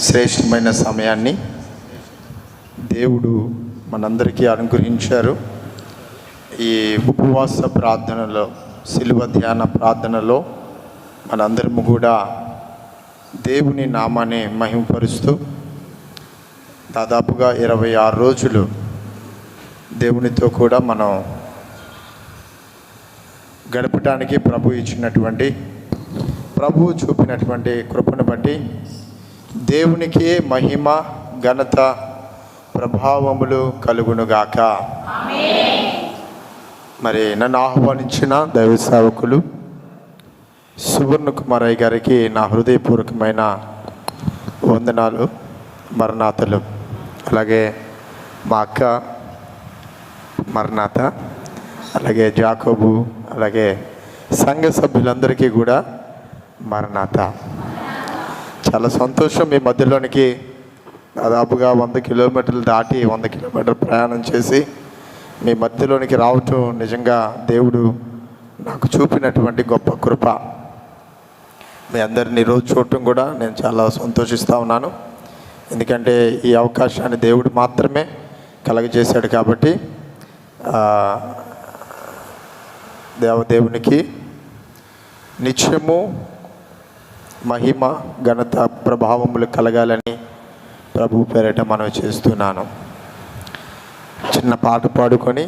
శ్రేష్టమైన సమయాన్ని దేవుడు మనందరికీ అనుగ్రహించారు. ఈ ఉపవాస ప్రార్థనలో శిలువ ధ్యాన ప్రార్థనలో మనందరము కూడా దేవుని నామాన్ని మహిమపరుస్తూ దాదాపుగా ఇరవై ఆరు రోజులు దేవునితో కూడా మనం గడపటానికి ప్రభు ఇచ్చినటువంటి ప్రభు చూపినటువంటి కృపను బట్టి దేవునికి మహిమ ఘనత ప్రభావములు కలుగునుగాక. మరి నన్ను ఆహ్వానించిన దైవ సేవకులు సువర్ణ కుమారయ్య గారికి నా హృదయపూర్వకమైన వందనాలు మరణాతలు. అలాగే మా అక్క మరణాత అలాగే జాకోబు అలాగే సంఘ సభ్యులందరికీ కూడా మరణాత. చాలా సంతోషం మీ మధ్యలోనికి. దాదాపుగా వంద కిలోమీటర్లు దాటి వంద కిలోమీటర్లు ప్రయాణం చేసి మీ మధ్యలోనికి రావటం నిజంగా దేవుడు నాకు చూపినటువంటి గొప్ప కృప. మీ అందరిని రోజు చూడటం కూడా నేను చాలా సంతోషిస్తూ ఉన్నాను. ఎందుకంటే ఈ అవకాశాన్ని దేవుడు మాత్రమే కలగజేశాడు కాబట్టి దేవదేవునికి నిత్యము మహిమ ఘనత ప్రభావములు కలగాలని ప్రభు పేరట మనం చేస్తున్నాను. చిన్న పాట పాడుకొని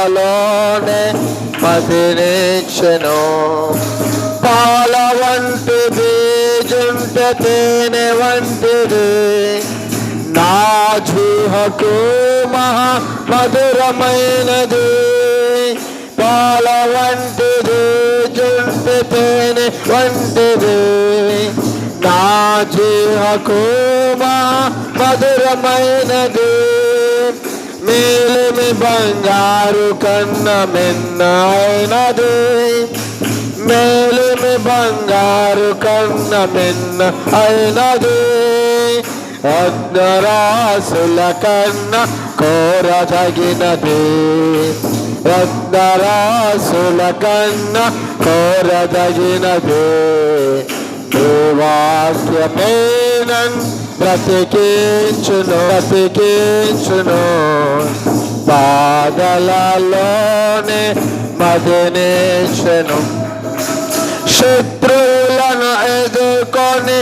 పాదలలోనే మదిరించెను పాల వంటిది జుంట తేనె వంటిది నా జూహకు మహా మధురమైనది పాల వంటిది జుంట తేనె వంటిది నా జీవకు మహా మధురమైనది మేలిమి బంగారు కన్న మిన్నైనది మేలిమి బంగారు కన్న మిన్న అయినది రత్నరాసుల కన్న కోరదగినది. రత్నరాసుల కన్న కోరదగినది. వాక్యమేనన్ బ్రతికించును బ్రతికించును పాదలలోనే మదినేచును శత్రువులను ఎదుర్కొని